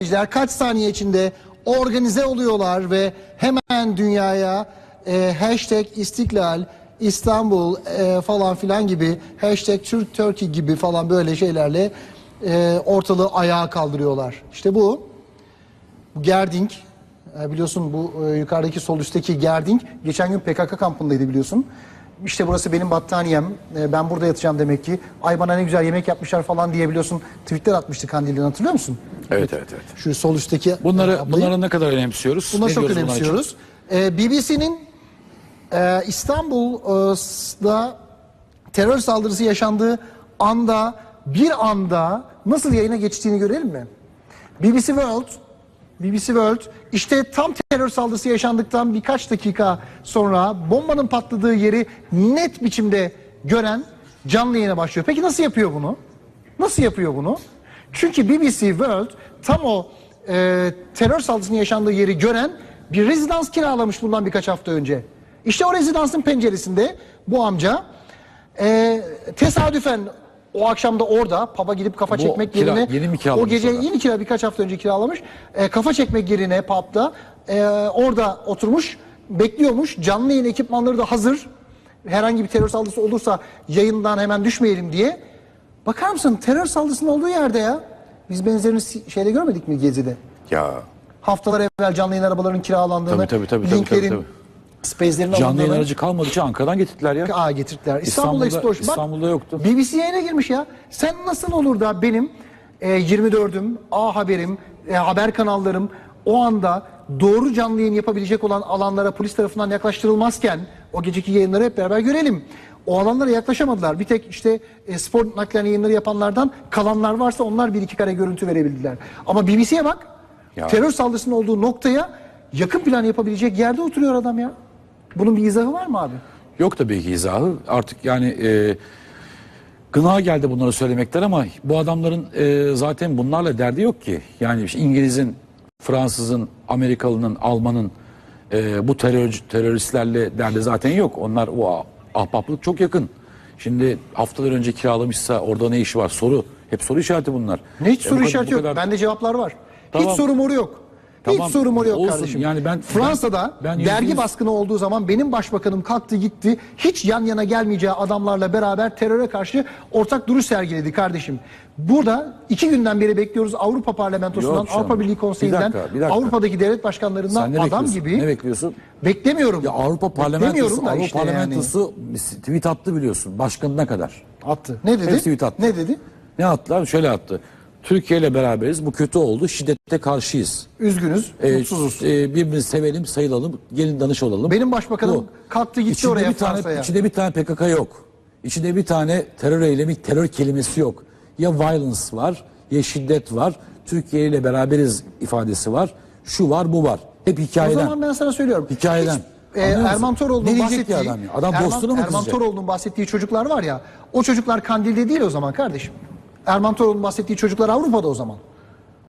izleyiciler kaç saniye içinde organize oluyorlar ve hemen dünyaya e, hashtag istiklal, İstanbul e, falan filan gibi hashtag Türk Turkey gibi falan böyle şeylerle e, ortalığı ayağa kaldırıyorlar. İşte bu. Gerding e, biliyorsun bu e, yukarıdaki sol üstteki Gerding geçen gün PKK kampındaydı biliyorsun. İşte burası benim battaniyem. E, ben burada yatacağım demek ki. Ay bana ne güzel yemek yapmışlar falan diye biliyorsun. Tweetler atmıştı Kandil'den hatırlıyor musun? Evet evet evet. Şu sol üstteki Bunları ablayı. bunları ne kadar önemsiyoruz? Bunları Ne çok diyoruz önemsiyoruz. Ee, BBC'nin e, İstanbul'da terör saldırısı yaşandığı anda bir anda nasıl yayına geçtiğini görelim mi? BBC World BBC World işte tam terör saldırısı yaşandıktan birkaç dakika sonra bombanın patladığı yeri net biçimde gören canlı yayına başlıyor. Peki nasıl yapıyor bunu? Nasıl yapıyor bunu? Çünkü BBC World tam o e, terör saldırısının yaşandığı yeri gören bir rezidans kiralamış bundan birkaç hafta önce. İşte o rezidansın penceresinde bu amca e, tesadüfen o akşam da orada pub'a gidip kafa Bu çekmek kira- yerine yeni mi o gece orada? yeni kira birkaç hafta önce kiralamış. E, kafa çekmek yerine pub'da e, orada oturmuş bekliyormuş. Canlı yayın ekipmanları da hazır. Herhangi bir terör saldırısı olursa yayından hemen düşmeyelim diye. Bakar mısın terör saldırısının olduğu yerde ya. Biz benzerini şeyde görmedik mi Gezi'de? Ya Haftalar evvel canlı yayın arabaların kiralandığını, Tabii, tabii, tabii, tabii, linklerin, tabii, space'lerin canlı yayın alındığını aracı kalmadığı için Ankara'dan getirdiler ya. Aa, getirdiler. İstanbul'da, İstanbul'da- Explosion. Bak, İstanbul'da yoktu. BBC yayına girmiş ya. Sen nasıl olur da benim e, 24'üm, A Haberim, e, haber kanallarım o anda doğru canlı yayın yapabilecek olan alanlara polis tarafından yaklaştırılmazken o geceki yayınları hep beraber görelim. O alanlara yaklaşamadılar. Bir tek işte e, spor naklen yayınları yapanlardan kalanlar varsa onlar bir iki kare görüntü verebildiler. Ama BBC'ye bak. Ya. Terör saldırısının olduğu noktaya yakın plan yapabilecek yerde oturuyor adam ya. Bunun bir izahı var mı abi? Yok tabii ki izahı. Artık yani e, gına geldi bunları söylemekler ama bu adamların e, zaten bunlarla derdi yok ki. Yani işte İngiliz'in, Fransız'ın, Amerikalı'nın, Alman'ın e, bu terör, teröristlerle derdi zaten yok. Onlar o ah- ahbaplık çok yakın. Şimdi haftalar önce kiralamışsa orada ne işi var? Soru. Hep soru işareti bunlar. Ne hiç E, soru kadar- işareti yok. kadar- Bende cevaplar var. Tamam. Hiç soru moru yok. Tamam. Hiç soru moru yok Olsun. kardeşim. Yani ben- Fransa'da ben- ben dergi yüz- baskını olduğu zaman benim başbakanım kalktı gitti. Hiç yan yana gelmeyeceği adamlarla beraber teröre karşı ortak duruş sergiledi kardeşim. Burada iki günden beri bekliyoruz Avrupa Parlamentosu'ndan, Yok canım. Avrupa Birliği Konseyi'nden, Bir dakika, bir dakika. Avrupa'daki devlet başkanlarından adam bekliyorsun? gibi. Ne bekliyorsun? Beklemiyorum. Ya Avrupa Parlamentosu, Avrupa işte yani. Parlamentosu tweet attı biliyorsun başkanına kadar. attı. Ne dedi? Hepsi tweet attı. Ne dedi? Ne attılar? Şöyle attı. Türkiye ile beraberiz. Bu kötü oldu. Şiddete karşıyız. Üzgünüz, Ee, mutsuzuz. e, birbirimizi sevelim, sayılalım, gelin danış olalım. Benim başbakanım Bu. kalktı gitti İçinde oraya bir tane, Fransa'ya. içinde bir tane PKK yok. İçinde bir tane terör eylemi, terör kelimesi yok. Ya violence var, ya şiddet var. Türkiye ile beraberiz ifadesi var. Şu var, bu var. Hep O hikayeden. zaman ben sana söylüyorum. Hikayeden. Hiç, e? Erman Toroğlu'nun bahsettiği, adam ya? Adam Erman, Erman? Toroğlu'nun bahsettiği çocuklar var ya, o çocuklar Kandil'de değil o zaman kardeşim. Erman Toroğlu'nun bahsettiği çocuklar Avrupa'da o zaman.